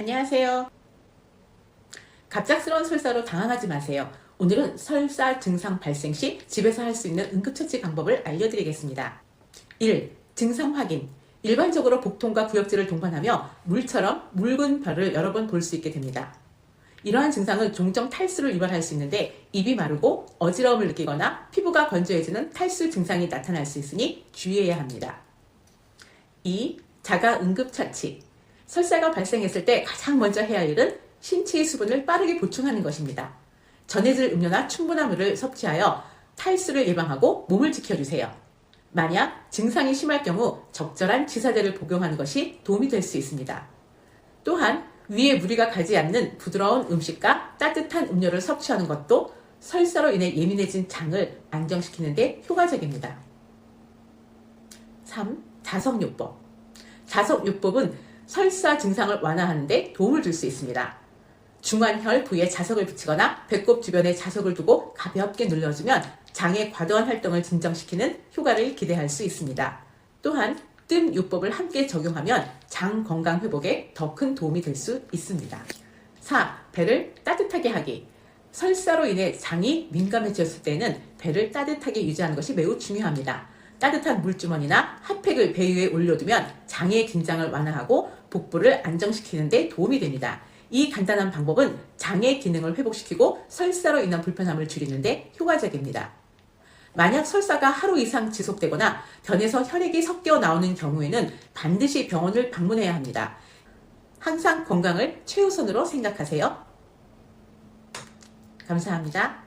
안녕하세요. 갑작스러운 설사로 당황하지 마세요. 오늘은 설사 증상 발생 시 집에서 할 수 있는 응급처치 방법을 알려드리겠습니다. 1. 증상 확인. 일반적으로 복통과 구역질을 동반하며 물처럼 묽은 별을 여러 번 볼 수 있게 됩니다. 이러한 증상은 종종 탈수를 유발할 수 있는데 입이 마르고 어지러움을 느끼거나 피부가 건조해지는 탈수 증상이 나타날 수 있으니 주의해야 합니다. 2. 자가 응급처치. 설사가 발생했을 때 가장 먼저 해야 할 일은 신체의 수분을 빠르게 보충하는 것입니다. 전해질 음료나 충분한 물을 섭취하여 탈수를 예방하고 몸을 지켜주세요. 만약 증상이 심할 경우 적절한 치사제를 복용하는 것이 도움이 될 수 있습니다. 또한 위에 무리가 가지 않는 부드러운 음식과 따뜻한 음료를 섭취하는 것도 설사로 인해 예민해진 장을 안정시키는 데 효과적입니다. 3. 자석요법. 자석요법은 설사 증상을 완화하는 데 도움을 줄 수 있습니다. 중환혈 부위에 자석을 붙이거나 배꼽 주변에 자석을 두고 가볍게 눌러주면 장의 과도한 활동을 진정시키는 효과를 기대할 수 있습니다. 또한 뜸 요법을 함께 적용하면 장 건강 회복에 더 큰 도움이 될 수 있습니다. 4. 배를 따뜻하게 하기. 설사로 인해 장이 민감해졌을 때는 배를 따뜻하게 유지하는 것이 매우 중요합니다. 따뜻한 물주머니나 핫팩을 배 위에 올려두면 장의 긴장을 완화하고 복부를 안정시키는 데 도움이 됩니다. 이 간단한 방법은 장의 기능을 회복시키고 설사로 인한 불편함을 줄이는 데 효과적입니다. 만약 설사가 하루 이상 지속되거나 변에서 혈액이 섞여 나오는 경우에는 반드시 병원을 방문해야 합니다. 항상 건강을 최우선으로 생각하세요. 감사합니다.